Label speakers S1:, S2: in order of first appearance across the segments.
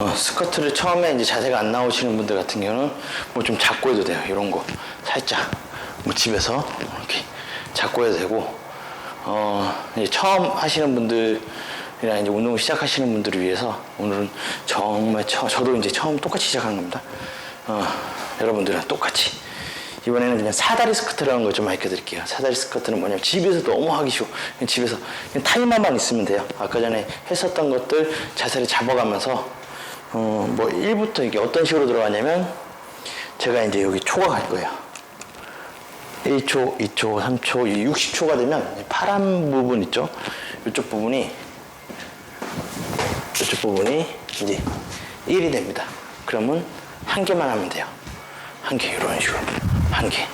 S1: 어, 스커트를 처음에 이제 자세가 안 나오시는 분들 같은 경우는 뭐 좀 잡고 해도 돼요. 이런 거 살짝 뭐 집에서 이렇게 잡고 해도 되고 어 이제 처음 하시는 분들이나 이제 운동을 시작하시는 분들을 위해서 오늘은 정말 처, 저도 이제 처음 똑같이 시작하는 겁니다. 어, 여러분들이랑 똑같이 이번에는 그냥 사다리 스커트라는 걸 좀 알려 드릴게요. 사다리 스커트는 뭐냐면 집에서 너무 하기 쉬워. 그냥 집에서 그냥 타이머만 있으면 돼요. 아까 전에 했었던 것들 자세를 잡아가면서 어, 뭐 1부터 이게 어떤 식으로 들어가냐면 제가 이제 여기 초가 갈 거예요. 1초, 2초, 3초, 이 60초가 되면 이 파란 부분 있죠? 이쪽 부분이 이쪽 부분이 이제 1이 됩니다. 그러면 한 개만 하면 돼요. 한 개, 이런 식으로. 한 개.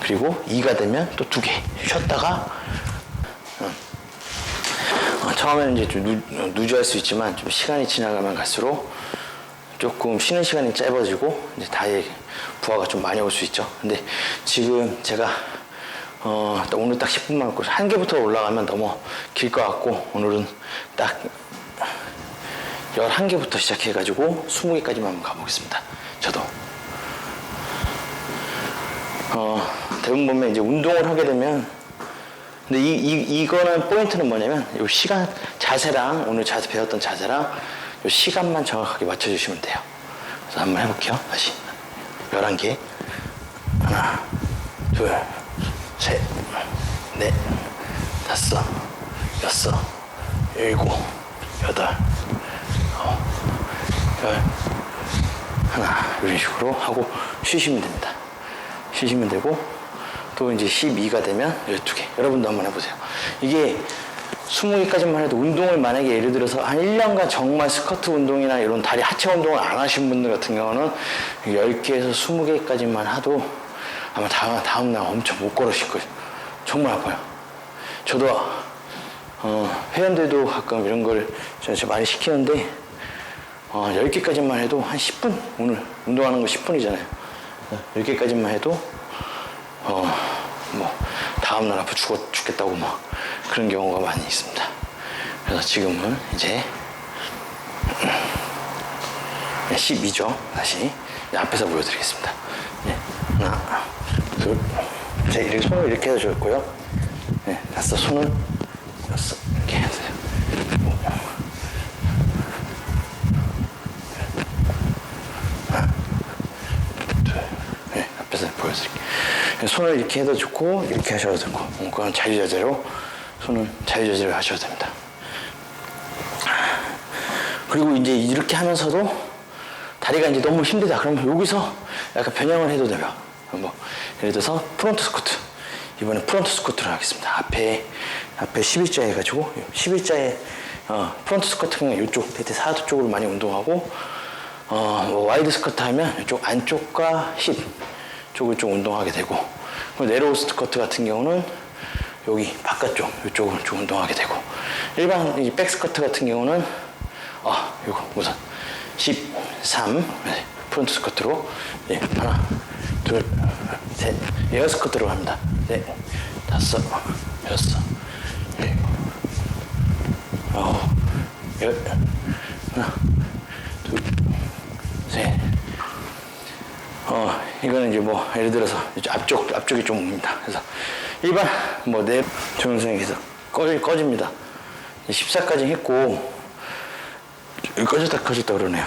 S1: 그리고 2가 되면 또 두 개. 쉬었다가, 처음에는 이제 좀 누, 누주할 수 있지만 좀 시간이 지나가면 갈수록 조금 쉬는 시간이 짧아지고 이제 다의 부하가 좀 많이 올 수 있죠. 근데 지금 제가 어, 딱 오늘 딱 10분만 먹고 한 개부터 올라가면 너무 길 것 같고 오늘은 딱 11개부터 시작해가지고 20개까지만 한번 가보겠습니다. 저도. 어, 대부분 보면 이제 운동을 하게 되면 근데 이, 이, 이거는 포인트는 뭐냐면 요 시간 자세랑 오늘 자세 배웠던 자세랑 요 시간만 정확하게 맞춰주시면 돼요. 그래서 한번 해볼게요. 다시 11개 하나 둘셋넷 다섯 여섯 일곱 여덟 아홉 열 하나 이런 식으로 하고 쉬시면 됩니다. 쉬시면 되고 또 이제 12가 되면 12개. 여러분도 한번 해보세요. 이게 20개까지만 해도 운동을 만약에 예를 들어서 한 1년간 정말 스쿼트 운동이나 이런 다리 하체 운동을 안 하신 분들 같은 경우는 10개에서 20개까지만 하도 아마 다음, 다음날 엄청 못 걸으실 거예요. 정말 아파요. 저도 어, 회원들도 가끔 이런 걸 진짜 많이 시키는데 어, 10개까지만 해도 한 10분 오늘 운동하는 거 10분이잖아요 10개까지만 해도 어, 뭐 다음 날 아파 죽었, 죽겠다고 막 그런 경우가 많이 있습니다. 그래서 지금은 이제 12죠. 다시 이제 앞에서 보여드리겠습니다. 네, 하나 둘셋. 이렇게 손을 이렇게 해서 좋고요. 네, 다섯 손을 여섯 이렇게 하세요 네, 앞에서 보여드릴게요. 손을 이렇게 해도 좋고, 이렇게 하셔도 되고, 음, 그건 자유자재로, 손은 자유자재로 하셔도 됩니다. 그리고 이제 이렇게 하면서도 다리가 이제 너무 힘들다. 그러면 여기서 약간 변형을 해도 돼요. 뭐, 예를 들어서 프론트 스쿼트. 이번에 프론트 스쿼트를 하겠습니다. 앞에, 앞에 11자 해가지고, 11자에, 어, 프론트 스쿼트는 이쪽, 대퇴 사두 쪽으로 많이 운동하고, 어, 뭐 와이드 스쿼트 하면 이쪽 안쪽과 힙 쪽을 좀 운동하게 되고, 네로우 스쿼트 같은 경우는 여기 바깥쪽, 이쪽을 좀 운동하게 되고, 일반 이 백스쿼트 같은 경우는, 아, 이거 우선 13, 네, 프론트 스쿼트로, 예, 하나, 둘, 셋, 에어 스쿼트로 합니다. 네, 다섯, 여섯, 아홉, 열, 하나, 둘, 셋. 어, 이거는 이제 뭐, 예를 들어서, 앞쪽, 앞쪽이 좀 옵니다. 그래서, 일반, 뭐, 내, 동영상에서 꺼, 꺼집니다. 14까지 했고, 꺼졌다 꺼졌다 그러네요.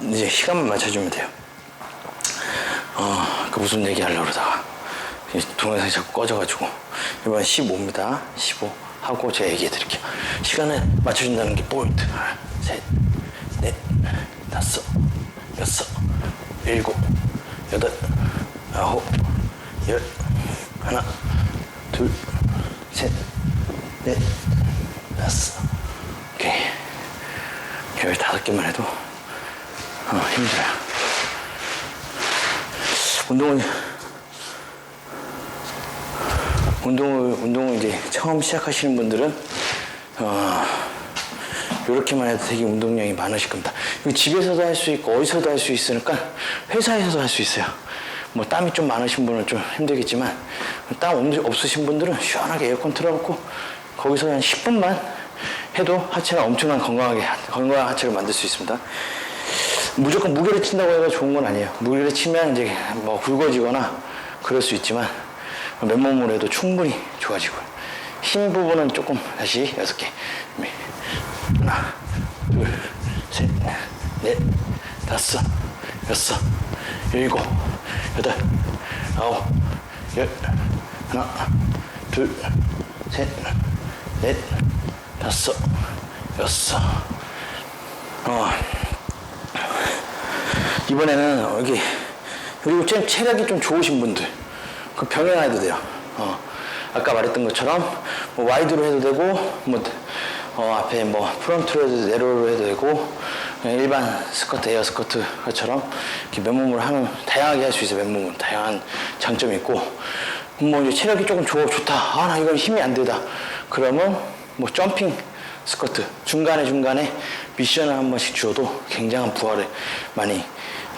S1: 이제 시간만 맞춰주면 돼요. 어, 그 무슨 얘기 하려고 그러다가, 이 동영상이 자꾸 꺼져가지고, 이번 15입니다. 15 하고 제가 얘기해 드릴게요. 시간을 맞춰준다는 게 포인트. 하나, 셋, 넷, 다섯, 여섯, 일곱, 여덟, 아홉, 열, 하나, 둘, 셋, 넷, 다섯. 오케이. 열 다섯 개만 해도 어, 힘들어요. 운동을 운동을 운동을 이제 처음 시작하시는 분들은 어, 이렇게만 해도 되게 운동량이 많으실 겁니다. 집에서도 할 수 있고 어디서도 할 수 있으니까 회사에서도 할 수 있어요. 뭐 땀이 좀 많으신 분은 좀 힘들겠지만 땀 없- 없으신 분들은 시원하게 에어컨 틀어놓고 거기서 한 10분만 해도 하체가 엄청난 건강하게 건강한 하체를 만들 수 있습니다. 무조건 무게를 친다고 해서 좋은 건 아니에요. 무게를 치면 이제 뭐 굵어지거나 그럴 수 있지만 맨몸으로 해도 충분히 좋아지고요. 힘 부분은 조금 다시 여섯 개. 하나, 둘, 셋, 넷, 다섯, 여섯, 일곱, 여덟, 아홉, 열. 하나, 둘, 셋, 넷, 다섯, 여섯. 어. 이번에는 여기 그리고 좀 체력이 좀 좋으신 분들 그 병행해도 돼요. 어. 아까 말했던 것처럼 뭐 와이드로 해도 되고 뭐 어, 앞에 뭐 프론트로 해도 내로로 해도 되고 일반 스커트 에어 스커트 것처럼 이렇게 맨몸으로 하는 다양하게 할 수 있어요. 맨몸은 다양한 장점이 있고 뭐 이제 체력이 조금 좋, 좋다. 아 나 이건 힘이 안 되다. 그러면 뭐 점핑 스커트 중간에 중간에 미션을 한 번씩 주어도 굉장한 부하를 많이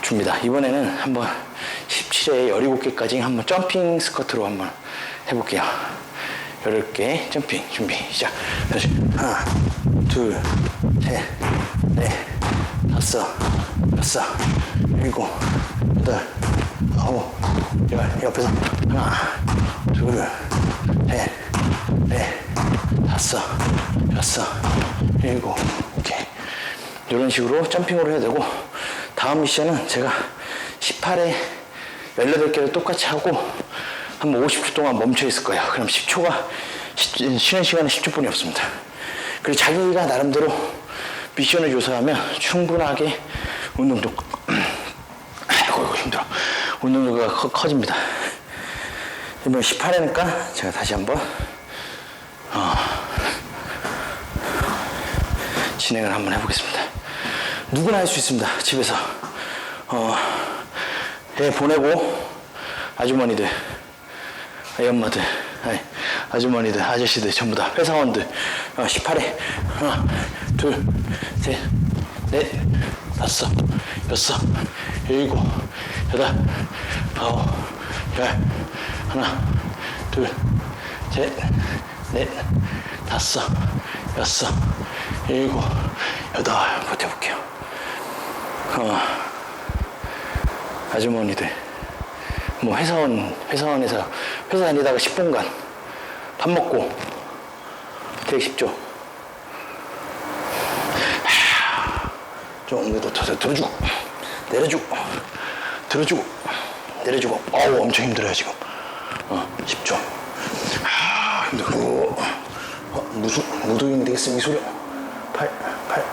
S1: 줍니다. 이번에는 한번 17회 17개까지 한번 점핑 스커트로 한번 해볼게요. 10개 점핑 준비 시작. 하나, 둘, 셋, 넷, 다섯, 여섯, 일곱, 여덟, 아홉, 열. 옆에서 하나, 둘, 셋, 넷, 다섯, 여섯, 일곱, 오케이. 이런 식으로 점핑으로 해야 되고 다음 미션은 제가 18회 18개를 똑같이 하고 한 50초 동안 멈춰 있을 거예요. 그럼 10초가 쉬는 시간은 10초뿐이 없습니다. 그리고 자기가 나름대로 미션을 조사하면 충분하게 운동도 아이고 이거 힘들어. 운동도가 커, 커집니다. 이번 18회니까 제가 다시 한번 진행을 한번 해보겠습니다. 누구나 할 수 있습니다. 집에서 어, 애 보내고 아주머니들, 애 엄마들, 아주머니들, 아저씨들 전부 다. 회사원들. 어, 18회 하나, 둘, 셋, 넷, 다섯, 여섯, 일곱, 여덟, 아홉, 열, 하나, 둘, 셋, 넷, 다섯, 여섯, 일곱, 여덟. 버텨볼게요. 어, 아주머니들, 뭐 회사원, 회사원에서 회사 다니다가 10분간 밥 먹고 되게 쉽죠. 하, 좀 더, 더 들어주고, 내려주고, 들어주고, 내려주고. 어우, 엄청 힘들어요, 지금. 어, 10초. 아, 힘들고. 어, 무수, 무도인이 되겠으면 이 소리. 8, 8.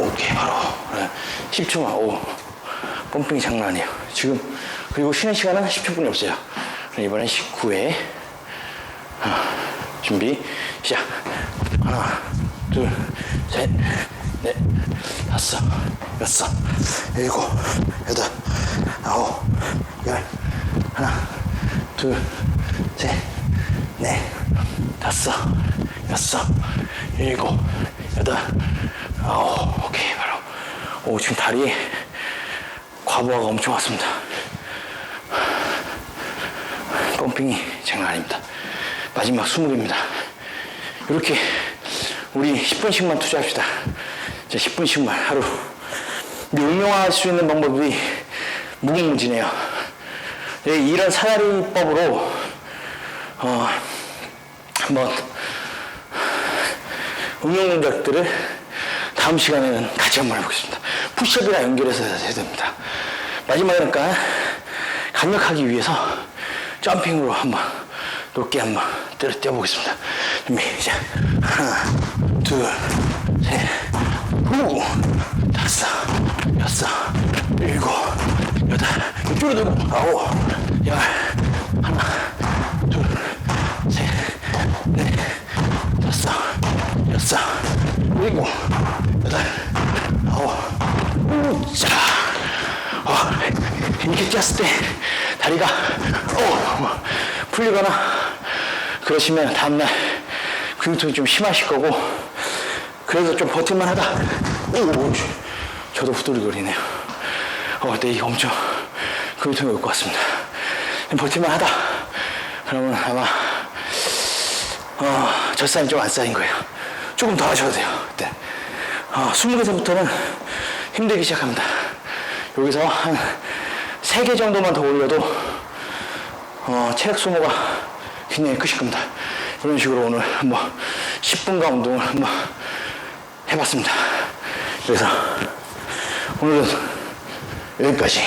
S1: 오케이, 바로. 네. 10초만, 오. 펌핑이 장난 아니에요. 지금, 그리고 쉬는 시간은 10초뿐이 없어요. 이번엔 19회. 준비, 시작. 하나, 둘, 셋, 넷, 다섯, 여섯, 일곱, 여덟, 아홉, 열. 하나, 둘, 셋, 넷, 다섯, 여섯, 일곱, 여덟, 아홉. 오케이, 바로. 오, 지금 다리에 과부하가 엄청 왔습니다. 펌핑이 장난 아닙니다. 마지막 20개입니다. 이렇게 우리 10분씩만 투자합시다. 자, 10분씩만 하루. 응용할 수 있는 방법이 무궁무진해요. 예, 이런 사다리법으로 어, 한번 응용 동작들을 다음 시간에는 같이 한번 해보겠습니다. 푸시업이랑 연결해서 해야 됩니다. 마지막이니까 강력하기 위해서 점핑으로 한번 높게 한번 때려 뛰어보겠습니다. 준비, 시작. 하나, 둘, 셋, 후, 다섯, 여섯, 일곱, 여덟, 줄어들고, 아홉, 열, 하나, 둘, 셋, 넷, 다섯, 여섯, 일곱, 여덟, 아홉, 우, 자. 어, 이렇게 뛰었을 때 다리가 어, 뭐 풀리거나 그러시면 다음날 근육통이 좀 심하실 거고 그래도 좀 버틸만 하다. 오, 저도 후들거리네요. 어, 이게 엄청 근육통이 올 것 같습니다. 버틸만 하다. 그러면 아마 어, 젖살이 좀 안 쌓인 거예요. 조금 더 하셔도 돼요. 그때 어, 20개서부터는 힘들기 시작합니다. 여기서 한 세개 정도만 더 올려도 어, 체력 소모가 굉장히 크실 겁니다. 이런 식으로 오늘 한번 10분간 운동을 한번 해봤습니다. 그래서 오늘은 여기까지.